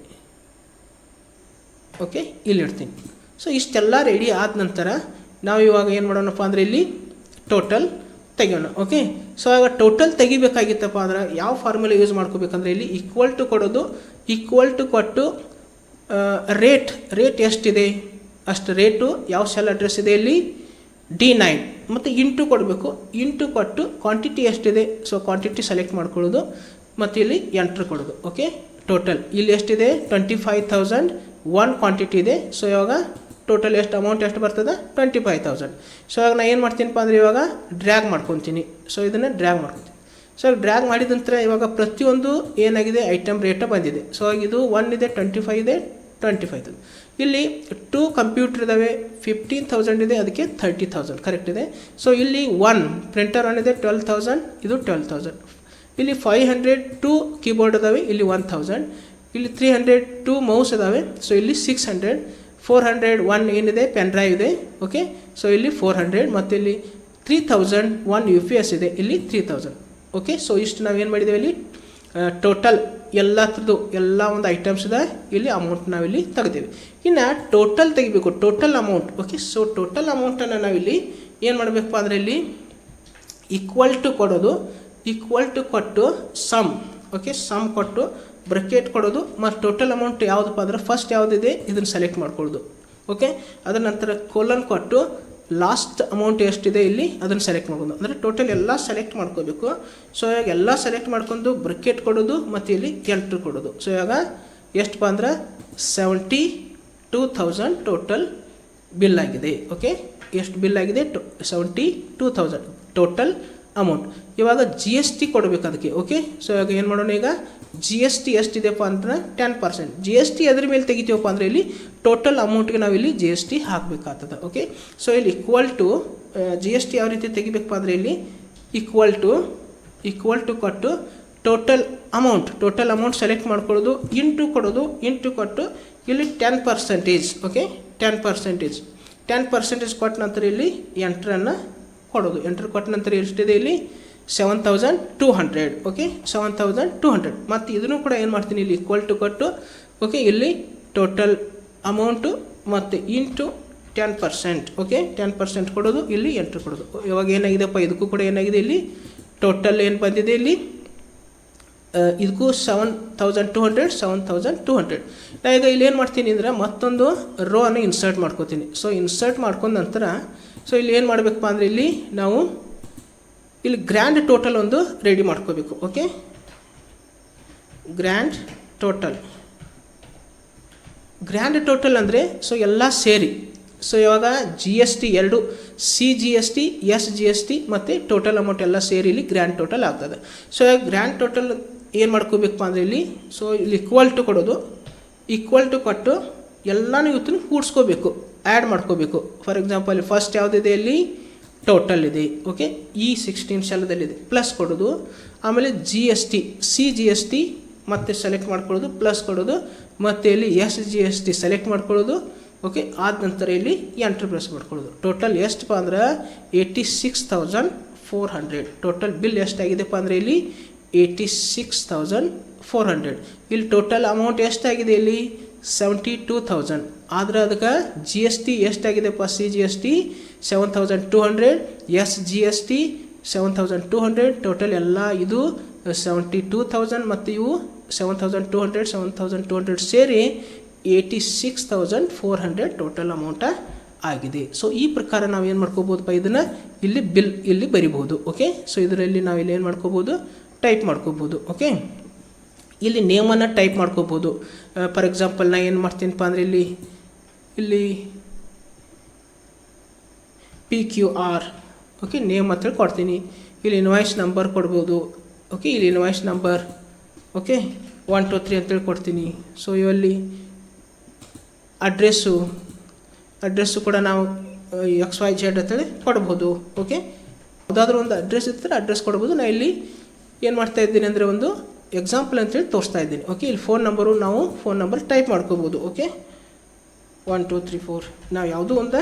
ಓಕೆ ಇಲ್ಲಿ ಇಡ್ತೀನಿ. ಸೊ ಇಷ್ಟೆಲ್ಲ ರೆಡಿ ಆದ ನಂತರ ನಾವು ಇವಾಗ ಏನು ಮಾಡೋಣಪ್ಪ ಅಂದರೆ ಇಲ್ಲಿ ಟೋಟಲ್ ತೆಗಿಯೋಣ. ಓಕೆ ಸೊ ಆಗ ಟೋಟಲ್ ತೆಗಿಬೇಕಾಗಿತ್ತಪ್ಪ ಅಂದ್ರೆ ಯಾವ ಫಾರ್ಮುಲಾ ಯೂಸ್ ಮಾಡ್ಕೋಬೇಕಂದ್ರೆ ಇಲ್ಲಿ ಈಕ್ವಲ್ ಟು ಕೊಡೋದು ಈಕ್ವಲ್ ಟು ಕೊಟ್ಟು ರೇಟ್ ರೇಟ್ ಎಷ್ಟಿದೆ? ಅಷ್ಟು ರೇಟು ಯಾವ ಸೆಲ್ ಅಡ್ರೆಸ್ ಇದೆ ಇಲ್ಲಿ? D nine. ಮತ್ತು ಇಂಟು ಕೊಡಬೇಕು. ಇಂಟು ಕೊಟ್ಟು ಕ್ವಾಂಟಿಟಿ ಎಷ್ಟಿದೆ? ಸೊ ಕ್ವಾಂಟಿಟಿ ಸೆಲೆಕ್ಟ್ ಮಾಡ್ಕೊಳ್ಳೋದು. ಮತ್ತು ಇಲ್ಲಿ ಎಂಟ್ರ್ ಕೊಡೋದು. ಓಕೆ ಟೋಟಲ್ ಇಲ್ಲಿ ಎಷ್ಟಿದೆ? Twenty five thousand one quantity ಇದೆ. ಸೊ ಇವಾಗ ಟೋಟಲ್ ಎಷ್ಟು? ಅಮೌಂಟ್ ಎಷ್ಟು ಬರ್ತದೆ? ಟ್ವೆಂಟಿ ಫೈವ್ ತೌಸಂಡ್ ಸೊ ಇವಾಗ ನಾನು ಏನು ಮಾಡ್ತೀನಪ್ಪ ಅಂದರೆ ಇವಾಗ ಡ್ರ್ಯಾಗ್ ಮಾಡ್ಕೊತೀನಿ. ಸೊ ಇದನ್ನು ಡ್ರ್ಯಾಗ್ ಮಾಡ್ಕೊತೀನಿ. ಸೊ ಡ್ರ್ಯಾಗ್ ಮಾಡಿದ ನಂತರ ಇವಾಗ ಪ್ರತಿಯೊಂದು ಏನಾಗಿದೆ? ಐಟಮ್ ರೇಟ ಬಂದಿದೆ. ಸೊ ಇದು ಒನ್ ಇದೆ ಟ್ವೆಂಟಿ ಫೈವ್ ಇದೆ ಟ್ವೆಂಟಿ ಫೈವ್ ಇಲ್ಲಿ ಟೂ ಕಂಪ್ಯೂಟರ್ ಇದಾವೆ ಫಿಫ್ಟೀನ್ ತೌಸಂಡ್ ಇದೆ, ಅದಕ್ಕೆ ಥರ್ಟಿ ತೌಸಂಡ್ ಕರೆಕ್ಟ್ ಇದೆ? ಸೊ ಇಲ್ಲಿ ಒನ್ ಪ್ರಿಂಟರ್ ಒನ್ ಇದೆ ಟ್ವೆಲ್ ತೌಸಂಡ್ ಇದು ಟ್ವೆಲ್ ತೌಸಂಡ್ ಇಲ್ಲಿ ಫೈವ್ ಹಂಡ್ರೆಡ್ ಟೂ ಕೀಬೋರ್ಡ್ ಇದಾವೆ, ಇಲ್ಲಿ ಒನ್ ತೌಸಂಡ್ ಇಲ್ಲಿ ತ್ರೀ ಹಂಡ್ರೆಡ್ ಟೂ ಮೌಸ್ ಇದಾವೆ ಸೊ ಇಲ್ಲಿ six hundred four hundred one ಏನಿದೆ ಪೆನ್ ಡ್ರೈವ್ ಇದೆ ಓಕೆ ಸೊ ಇಲ್ಲಿ ಫೋರ್ ಹಂಡ್ರೆಡ್ ಮತ್ತು ಇಲ್ಲಿ three thousand one U P S ಇದೆ, ಇಲ್ಲಿ ತ್ರೀ ತೌಸಂಡ್ ಓಕೆ ಸೊ ಇಷ್ಟು ನಾವೇನು ಮಾಡಿದ್ದೇವೆ ಇಲ್ಲಿ? ಟೋಟಲ್ ಎಲ್ಲ ಥರದ್ದು ಎಲ್ಲ ಒಂದು ಐಟಮ್ಸ್ ಇದೆ. ಇಲ್ಲಿ ಅಮೌಂಟ್ ನಾವಿಲ್ಲಿ ತೆಗ್ದೇವೆ. ಇನ್ನು ಟೋಟಲ್ ತೆಗಿಬೇಕು. Total amount okay so total ಅಮೌಂಟನ್ನು ನಾವಿಲ್ಲಿ ಏನು ಮಾಡಬೇಕು ಅಂದರೆ ಇಲ್ಲಿ ಈಕ್ವಲ್ ಟು ಕೊಡೋದು ಈಕ್ವಲ್ ಟು ಕೊಟ್ಟು ಸಮ್ ಓಕೆ ಸಮ್ ಕೊಟ್ಟು ಬ್ರಕೆಟ್ ಕೊಡೋದು, ಮತ್ತು ಟೋಟಲ್ ಅಮೌಂಟ್ ಯಾವುದಪ್ಪ ಅಂದರೆ ಫಸ್ಟ್ ಯಾವುದಿದೆ, ಇದನ್ನು ಸೆಲೆಕ್ಟ್ ಮಾಡ್ಕೊಳ್ಳೋದು ಓಕೆ ಅದರ ನಂತರ ಕೋಲನ್ ಕೊಟ್ಟು ಲಾಸ್ಟ್ ಅಮೌಂಟ್ ಎಷ್ಟಿದೆ ಇಲ್ಲಿ, ಅದನ್ನು ಸೆಲೆಕ್ಟ್ ಮಾಡ್ಬೋದು ಅಂದರೆ ಟೋಟಲ್ ಎಲ್ಲ ಸೆಲೆಕ್ಟ್ ಮಾಡ್ಕೋಬೇಕು. ಸೊ ಇವಾಗ ಎಲ್ಲ ಸೆಲೆಕ್ಟ್ ಮಾಡ್ಕೊಂಡು ಬ್ರಕೆಟ್ ಕೊಡೋದು ಮತ್ತು ಇಲ್ಲಿ ಕ್ಯಾಲ್ಟ್ರ್ ಕೊಡೋದು. ಸೊ ಇವಾಗ ಎಷ್ಟಪ್ಪ ಅಂದ್ರೆ seventy two thousand total bill ಆಗಿದೆ. ಓಕೆ ಎಷ್ಟು ಬಿಲ್ ಆಗಿದೆ? To seventy two thousand total amount ಇವಾಗ ಜಿ ಎಸ್ ಟಿ ಕೊಡಬೇಕು ಅದಕ್ಕೆ ಓಕೆ ಸೊ ಇವಾಗ ಏನು ಮಾಡೋಣ ಈಗ? ಜಿ ಎಸ್ ಟಿ ಎಷ್ಟಿದೆಪ್ಪ ಅಂದ್ರೆ ten percent G S T ಅದ್ರ ಮೇಲೆ ತೆಗಿತೀವಪ್ಪ ಅಂದರೆ ಇಲ್ಲಿ ಟೋಟಲ್ ಅಮೌಂಟ್ಗೆ ನಾವಿಲ್ಲಿ ಜಿ ಎಸ್ ಟಿ ಹಾಕಬೇಕಾಗ್ತದೆ ಓಕೆ ಸೊ ಇಲ್ಲಿ equal to G S T ಯಾವ ರೀತಿ ತೆಗಿಬೇಕಪ್ಪ ಅಂದರೆ ಇಲ್ಲಿ ಈಕ್ವಲ್ ಟು ಈಕ್ವಲ್ ಟು ಕೊಟ್ಟು total amount total amount select ಮಾಡ್ಕೊಳ್ಳೋದು ಇಂಟು ಕೊಡೋದು ಇಂಟು ಕೊಟ್ಟು ಇಲ್ಲಿ ten percentage okay ten percentage ten percentage ಕೊಟ್ಟ ನಂತರ ಇಲ್ಲಿ ಎಂಟ್ರನ್ನು ಕೊಡೋದು. ಎಂಟ್ರ್ ಕೊಟ್ಟ ನಂತರ ಎಷ್ಟಿದೆ ಇಲ್ಲಿ? Seven thousand two hundred okay seven thousand two hundred ಮತ್ತು ಇದನ್ನು ಕೂಡ ಏನು ಮಾಡ್ತೀನಿ ಇಲ್ಲಿ? ಈಕ್ವಲ್ ಟು ಕೊಟ್ಟು ಓಕೆ ಇಲ್ಲಿ ಟೋಟಲ್ ಅಮೌಂಟು ಮತ್ತು into ten percent okay ten percent ಕೊಡೋದು, ಇಲ್ಲಿ ಎಂಟ್ರ್ ಕೊಡೋದು. ಇವಾಗ ಏನಾಗಿದೆಪ್ಪ ಇದಕ್ಕೂ ಕೂಡ ಏನಾಗಿದೆ ಇಲ್ಲಿ? ಟೋಟಲ್ ಏನು ಬಂದಿದೆ ಇಲ್ಲಿ? ಇದಕ್ಕೂ seven thousand two hundred seven thousand two hundred ನಾ ಈಗ ಇಲ್ಲಿ ಏನು ಮಾಡ್ತೀನಿ ಅಂದರೆ ಮತ್ತೊಂದು ರೋ ಅನ್ನು ಇನ್ಸರ್ಟ್ ಮಾಡ್ಕೋತೀನಿ. ಸೊ ಇನ್ಸರ್ಟ್ ಮಾಡ್ಕೊಂಡ ನಂತರ ಸೊ ಇಲ್ಲಿ ಏನು ಮಾಡಬೇಕಪ್ಪ ಅಂದರೆ ಇಲ್ಲಿ ನಾವು ಇಲ್ಲಿ ಗ್ರ್ಯಾಂಡ್ ಟೋಟಲ್ ಒಂದು ರೆಡಿ ಮಾಡ್ಕೋಬೇಕು okay grand total grand total ಅಂದರೆ ಸೊ ಎಲ್ಲ ಸೇರಿ ಸೊ ಇವಾಗ ಜಿ ಎಸ್ ಟಿ ಎರಡು C G S T S G S T ಮತ್ತು ಟೋಟಲ್ ಅಮೌಂಟ್ ಎಲ್ಲ ಸೇರಿ ಇಲ್ಲಿ ಗ್ರ್ಯಾಂಡ್ ಟೋಟಲ್ ಆಗ್ತದೆ. ಸೊ ಗ್ರ್ಯಾಂಡ್ ಟೋಟಲ್ ಏನು ಮಾಡ್ಕೋಬೇಕಪ್ಪ ಅಂದರೆ ಇಲ್ಲಿ ಸೊ ಇಲ್ಲಿ ಈಕ್ವಲ್ ಟು ಕೊಡೋದು ಈಕ್ವಲ್ ಟು ಕೊಟ್ಟು ಎಲ್ಲನೂ ಇವತ್ತನ್ನು ಕೂಡಿಸ್ಕೋಬೇಕು. ಆ್ಯಡ್ ಮಾಡ್ಕೋಬೇಕು. ಫಾರ್ ಎಕ್ಸಾಂಪಲ್ ಫಸ್ಟ್ ಯಾವುದಿದೆ ಇಲ್ಲಿ? ಟೋಟಲ್ ಇದೆ. ಓಕೆ ಈ ಸಿಕ್ಸ್ಟೀನ್ ಶಾಲದಲ್ಲಿದೆ ಪ್ಲಸ್ ಕೊಡೋದು. ಆಮೇಲೆ G S T C G S T ಮತ್ತೆ ಸೆಲೆಕ್ಟ್ ಮಾಡ್ಕೊಳ್ಳೋದು. ಪ್ಲಸ್ ಕೊಡೋದು. ಮತ್ತು ಇಲ್ಲಿ S G S T select ಮಾಡ್ಕೊಳ್ಳೋದು. ಓಕೆ ಆದ ನಂತರ ಇಲ್ಲಿ ಎಂಟ್ರ್ ಪ್ರೆಸ್ ಮಾಡ್ಕೊಳ್ಳೋದು ಟೋಟಲ್ ಎಷ್ಟಪ್ಪ ಅಂದ್ರೆ? Eighty six thousand four hundred total bill ಎಷ್ಟಾಗಿದೆಪ್ಪ ಅಂದರೆ ಇಲ್ಲಿ? Eighty six thousand four hundred ಇಲ್ಲಿ ಟೋಟಲ್ ಅಮೌಂಟ್ ಎಷ್ಟಾಗಿದೆ ಇಲ್ಲಿ? ಸೆವೆಂಟಿ ಟೂ ತೌಸಂಡ್ ಆದ್ರೆ ಅದಕ್ಕೆ G S T ಎಷ್ಟಾಗಿದೆಪ್ಪ C G S T seven thousand two hundred S G S T seven thousand two hundred total ಎಲ್ಲ ಇದು seventy two thousand ಮತ್ತು ಇವು seven thousand two hundred seven thousand two hundred ಸೇರಿ eighty six thousand four hundred total amount ಆಗಿದೆ. So ಈ ಪ್ರಕಾರ ನಾವು ಏನು ಮಾಡ್ಕೋಬೋದಪ್ಪ ಇದನ್ನು? ಇಲ್ಲಿ ಬಿಲ್ ಇಲ್ಲಿ ಬರಿಬೋದು ಓಕೆ ಸೊ ಇದರಲ್ಲಿ ನಾವು ಇಲ್ಲಿ ಏನು ಮಾಡ್ಕೋಬೋದು? ಟೈಪ್ ಮಾಡ್ಕೋಬೋದು ಓಕೆ ಇಲ್ಲಿ ನೇಮನ್ನು ಟೈಪ್ ಮಾಡ್ಕೋಬೋದು. ಫಾರ್ ಎಕ್ಸಾಂಪಲ್ ನಾನು ಏನು ಮಾಡ್ತೀನಪ್ಪ ಅಂದರೆ ಇಲ್ಲಿ ಇಲ್ಲಿ P Q R okay name ಅಂತೇಳಿ ಕೊಡ್ತೀನಿ. ಇಲ್ಲಿ ಇನ್ವಾಯ್ಸ್ ನಂಬರ್ ಕೊಡ್ಬೋದು. ಓಕೆ ಇಲ್ಲಿ invoice number okay one two three ಅಂತೇಳಿ ಕೊಡ್ತೀನಿ. ಸೊ ಇವಲ್ಲಿ ಅಡ್ರೆಸ್ಸು ಅಡ್ರೆಸ್ಸು ಕೂಡ ನಾವು ಎಕ್ಸ್ ವೈ ಜೆಡ್ ಅಂತೇಳಿ ಕೊಡ್ಬೋದು. ಓಕೆ ಯಾವುದಾದ್ರೂ ಒಂದು ಅಡ್ರೆಸ್ ಇರ್ತಾರೆ ಅಡ್ರೆಸ್ ಕೊಡ್ಬೋದು. ನಾನು ಇಲ್ಲಿ ಏನು ಮಾಡ್ತಾ ಇದ್ದೀನಿ ಅಂದರೆ ಒಂದು ಎಕ್ಸಾಂಪಲ್ ಅಂತೇಳಿ ತೋರಿಸ್ತಾ ಇದ್ದೀನಿ. ಓಕೆ ಇಲ್ಲಿ ಫೋನ್ ನಂಬರು ನಾವು ಫೋನ್ ನಂಬರ್ ಟೈಪ್ ಮಾಡ್ಕೋಬೋದು. Okay one two three four ನಾವು ಯಾವುದೂ ಒಂದು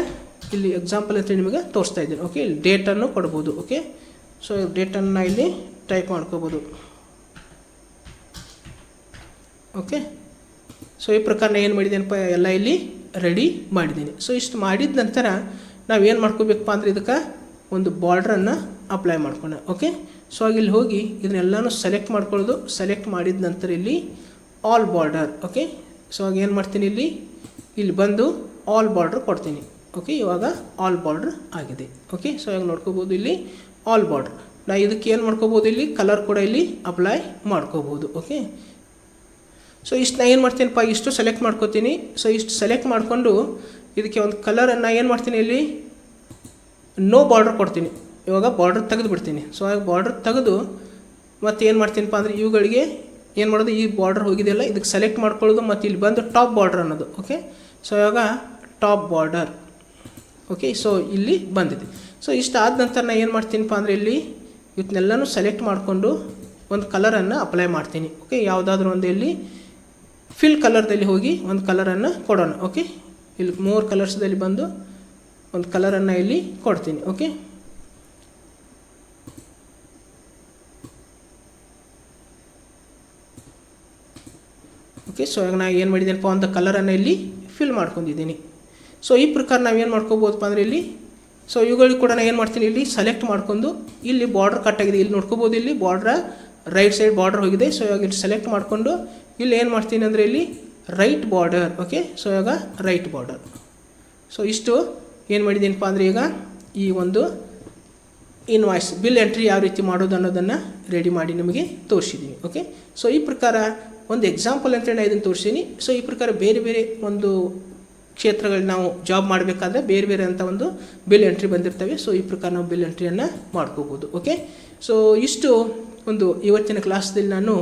ಇಲ್ಲಿ ಎಕ್ಸಾಂಪಲ್ ಅಂತ ನಿಮಗೆ ತೋರಿಸ್ತಾ ಇದ್ದೀನಿ ಓಕೆ ಇಲ್ಲಿ ಡೇಟನ್ನು ಕೊಡ್ಬೋದು ಓಕೆ ಸೊ ಡೇಟನ್ನು ಇಲ್ಲಿ ಟೈಪ್ ಮಾಡ್ಕೋಬೋದು. ಓಕೆ ಸೊ ಈ ಪ್ರಕಾರ ನಾನು ಏನು ಮಾಡಿದ್ದೇನಪ್ಪ, ಎಲ್ಲ ಇಲ್ಲಿ ರೆಡಿ ಮಾಡಿದ್ದೀನಿ. ಸೊ ಇಷ್ಟು ಮಾಡಿದ ನಂತರ ನಾವು ಏನು ಮಾಡ್ಕೋಬೇಕಪ್ಪ ಅಂದ್ರೆ ಇದಕ್ಕೆ ಒಂದು ಬಾರ್ಡ್ರನ್ನು ಅಪ್ಲೈ ಮಾಡ್ಕೊಂಡೆ ಓಕೆ ಸೊ ಇಲ್ಲಿ ಹೋಗಿ ಇದನ್ನೆಲ್ಲನೂ ಸೆಲೆಕ್ಟ್ ಮಾಡ್ಕೊಳ್ಳೋದು. ಸೆಲೆಕ್ಟ್ ಮಾಡಿದ ನಂತರ ಇಲ್ಲಿ ಆಲ್ ಬಾರ್ಡರ್ ಓಕೆ ಸೊ ಆಗ ಏನು ಮಾಡ್ತೀನಿ ಇಲ್ಲಿ? ಇಲ್ಲಿ ಬಂದು ಆಲ್ ಬಾರ್ಡ್ರ್ ಕೊಡ್ತೀನಿ. ಓಕೆ ಇವಾಗ ಆಲ್ ಬಾರ್ಡ್ರ್ ಆಗಿದೆ. ಓಕೆ ಸೊ ಇವಾಗ ನೋಡ್ಕೋಬೋದು ಇಲ್ಲಿ ಆಲ್ ಬಾರ್ಡ್ರ್ ನಾ ಇದಕ್ಕೆ ಏನು ಮಾಡ್ಕೋಬೋದು ಇಲ್ಲಿ? ಕಲರ್ ಕೂಡ ಇಲ್ಲಿ ಅಪ್ಲೈ ಮಾಡ್ಕೋಬೋದು. ಓಕೆ ಸೊ ಇಷ್ಟು ನಾ ಏನು ಮಾಡ್ತೀನಪ್ಪ? ಇಷ್ಟು ಸೆಲೆಕ್ಟ್ ಮಾಡ್ಕೋತೀನಿ. ಸೊ ಇಷ್ಟು ಸೆಲೆಕ್ಟ್ ಮಾಡಿಕೊಂಡು ಇದಕ್ಕೆ ಒಂದು ಕಲರನ್ನು ಏನು ಮಾಡ್ತೀನಿ ಇಲ್ಲಿ? ನೋ ಬಾರ್ಡ್ರ್ ಕೊಡ್ತೀನಿ. ಇವಾಗ ಬಾರ್ಡ್ರ್ ತೆಗೆದು ಬಿಡ್ತೀನಿ. ಸೊ ಆಗ ಬಾರ್ಡ್ರ್ ತೆಗೆದು ಮತ್ತು ಏನು ಮಾಡ್ತೀನಪ್ಪ ಅಂದರೆ ಇವುಗಳಿಗೆ ಏನು ಮಾಡೋದು? ಈ ಬಾರ್ಡ್ರ್ ಹೋಗಿದೆಯಲ್ಲ, ಇದಕ್ಕೆ ಸೆಲೆಕ್ಟ್ ಮಾಡ್ಕೊಳ್ಳೋದು ಮತ್ತು ಇಲ್ಲಿ ಬಂದು ಟಾಪ್ ಬಾರ್ಡ್ರ್ ಅನ್ನೋದು. ಓಕೆ ಸೊ ಇವಾಗ ಟಾಪ್ ಬಾರ್ಡರ್ ಓಕೆ ಸೊ ಇಲ್ಲಿ ಬಂದಿದೆ. ಸೊ ಇಷ್ಟು ಆದ ನಂತರ ನಾನು ಏನು ಮಾಡ್ತೀನಪ್ಪ ಅಂದರೆ ಇಲ್ಲಿ ಇವತ್ತನ್ನೆಲ್ಲನೂ ಸೆಲೆಕ್ಟ್ ಮಾಡಿಕೊಂಡು ಒಂದು ಕಲರನ್ನು ಅಪ್ಲೈ ಮಾಡ್ತೀನಿ. ಓಕೆ ಯಾವುದಾದ್ರೂ ಒಂದು ಇಲ್ಲಿ ಫಿಲ್ ಕಲರ್ದಲ್ಲಿ ಹೋಗಿ ಒಂದು ಕಲರನ್ನು ಕೊಡೋಣ. ಓಕೆ ಇಲ್ಲಿ ಮೂರು ಕಲರ್ಸ್ದಲ್ಲಿ ಬಂದು ಒಂದು ಕಲರನ್ನು ಇಲ್ಲಿ ಕೊಡ್ತೀನಿ. ಓಕೆ ಓಕೆ ಸೊ ಇವಾಗ ನಾನು ಏನು ಮಾಡಿದ್ದೇನಪ್ಪ, ಒಂದು ಕಲರನ್ನು ಇಲ್ಲಿ ಫಿಲ್ ಮಾಡ್ಕೊಂಡಿದ್ದೀನಿ. ಸೊ ಈ ಪ್ರಕಾರ ನಾವು ಏನು ಮಾಡ್ಕೋಬೋದಪ್ಪ ಅಂದರೆ ಇಲ್ಲಿ ಸೊ ಇವುಗಳಿಗೆ ಕೂಡ ನಾನು ಏನು ಮಾಡ್ತೀನಿ, ಇಲ್ಲಿ ಸೆಲೆಕ್ಟ್ ಮಾಡ್ಕೊಂಡು ಇಲ್ಲಿ ಬಾರ್ಡ್ರ್ ಕಟ್ ಆಗಿದೆ. ಇಲ್ಲಿ ನೋಡ್ಕೋಬೋದು, ಇಲ್ಲಿ ಬಾರ್ಡ್ರ ರೈಟ್ ಸೈಡ್ ಬಾರ್ಡರ್ ಹೋಗಿದೆ. ಸೊ ಇವಾಗ ಇಲ್ಲಿ ಸೆಲೆಕ್ಟ್ ಮಾಡಿಕೊಂಡು ಇಲ್ಲಿ ಏನು ಮಾಡ್ತೀನಿ ಅಂದರೆ ಇಲ್ಲಿ ರೈಟ್ ಬಾರ್ಡರ್ ಓಕೆ ಸೊ ಇವಾಗ ರೈಟ್ ಬಾರ್ಡರ್ ಸೊ ಇಷ್ಟು ಏನು ಮಾಡಿದ್ದೀನಪ್ಪ ಅಂದರೆ ಈಗ ಈ ಒಂದು ಇನ್ವಾಯ್ಸ್ ಬಿಲ್ ಎಂಟ್ರಿ ಯಾವ ರೀತಿ ಮಾಡೋದು ಅನ್ನೋದನ್ನು ರೆಡಿ ಮಾಡಿ ನಿಮಗೆ ತೋರಿಸಿದ್ದೀನಿ ಓಕೆ ಸೊ ಈ ಪ್ರಕಾರ ಒಂದು ಎಕ್ಸಾಂಪಲ್ ಅಂತೇಳಿ ನಾನು ಇದನ್ನು ತೋರಿಸ್ತೀನಿ. ಸೊ ಈ ಪ್ರಕಾರ ಬೇರೆ ಬೇರೆ ಒಂದು ಕ್ಷೇತ್ರಗಳಲ್ಲಿ ನಾವು ಜಾಬ್ ಮಾಡಬೇಕಾದ್ರೆ ಬೇರೆ ಬೇರೆ ಅಂತ ಒಂದು ಬಿಲ್ ಎಂಟ್ರಿ ಬಂದಿರ್ತವೆ. ಸೊ ಈ ಪ್ರಕಾರ ನಾವು ಬಿಲ್ ಎಂಟ್ರಿಯನ್ನು ಮಾಡ್ಕೋಬೋದು. ಓಕೆ ಸೊ ಇಷ್ಟು ಒಂದು ಇವತ್ತಿನ ಕ್ಲಾಸ್ದಲ್ಲಿ ನಾನು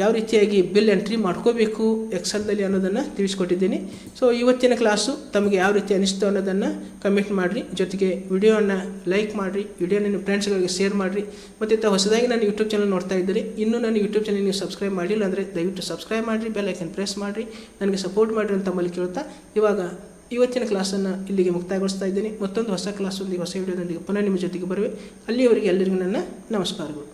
ಯಾವ ರೀತಿಯಾಗಿ ಬಿಲ್ ಎಂಟ್ರಿ ಮಾಡ್ಕೋಬೇಕು ಎಕ್ಸೆಲ್ದಲ್ಲಿ ಅನ್ನೋದನ್ನು ತಿಳಿಸ್ಕೊಟ್ಟಿದ್ದೀನಿ. ಸೊ ಇವತ್ತಿನ ಕ್ಲಾಸು ತಮಗೆ ಯಾವ ರೀತಿ ಅನಿಸ್ತು ಅನ್ನೋದನ್ನು ಕಮೆಂಟ್ ಮಾಡಿರಿ. ಜೊತೆಗೆ ವಿಡಿಯೋನ ಲೈಕ್ ಮಾಡಿರಿ, ವಿಡಿಯೋನ ನಿಮ್ಮ ಫ್ರೆಂಡ್ಸ್ಗಳಿಗೆ ಶೇರ್ ಮಾಡಿರಿ. ಮತ್ತು ತ ಹೊಸದಾಗಿ ನಾನು ಯೂಟ್ಯೂಬ್ ಚಾನಲ್ ನೋಡ್ತಾ ಇದ್ದೀರಿ ಇನ್ನೂ ನಾನು ಯೂಟ್ಯೂಬ್ ಚಾನಲ್ ನೀವು ಸಬ್ಸ್ಕ್ರೈಬ್ ಮಾಡಿಲ್ಲ ಅಂದರೆ ದಯವಿಟ್ಟು ಸಬ್ಸ್ಕ್ರೈಬ್ ಮಾಡಿರಿ, ಬೆಲ್ ಐಕನ್ ಪ್ರೆಸ್ ಮಾಡಿರಿ. ನನಗೆ ಸಪೋರ್ಟ್ ಮಾಡಿರಿ ಅಂತ ಮಲ್ಲಿ ಕೇಳ್ತಾ. ಇವಾಗ ಇವತ್ತಿನ ಕ್ಲಾಸನ್ನು ಇಲ್ಲಿಗೆ ಮುಕ್ತಾಯಗೊಳಿಸ್ತಾ ಇದ್ದೀನಿ. ಮತ್ತೊಂದು ಹೊಸ ಕ್ಲಾಸೊಂದಿಗೆ ಹೊಸ ವಿಡಿಯೋದೊಂದಿಗೆ ಪುನಃ ನಿಮ್ಮ ಜೊತೆಗೆ ಬರುವೆ. ಅಲ್ಲಿಯವರೆಗೆ ಎಲ್ಲರಿಗೂ ನನ್ನ ನಮಸ್ಕಾರಗಳು.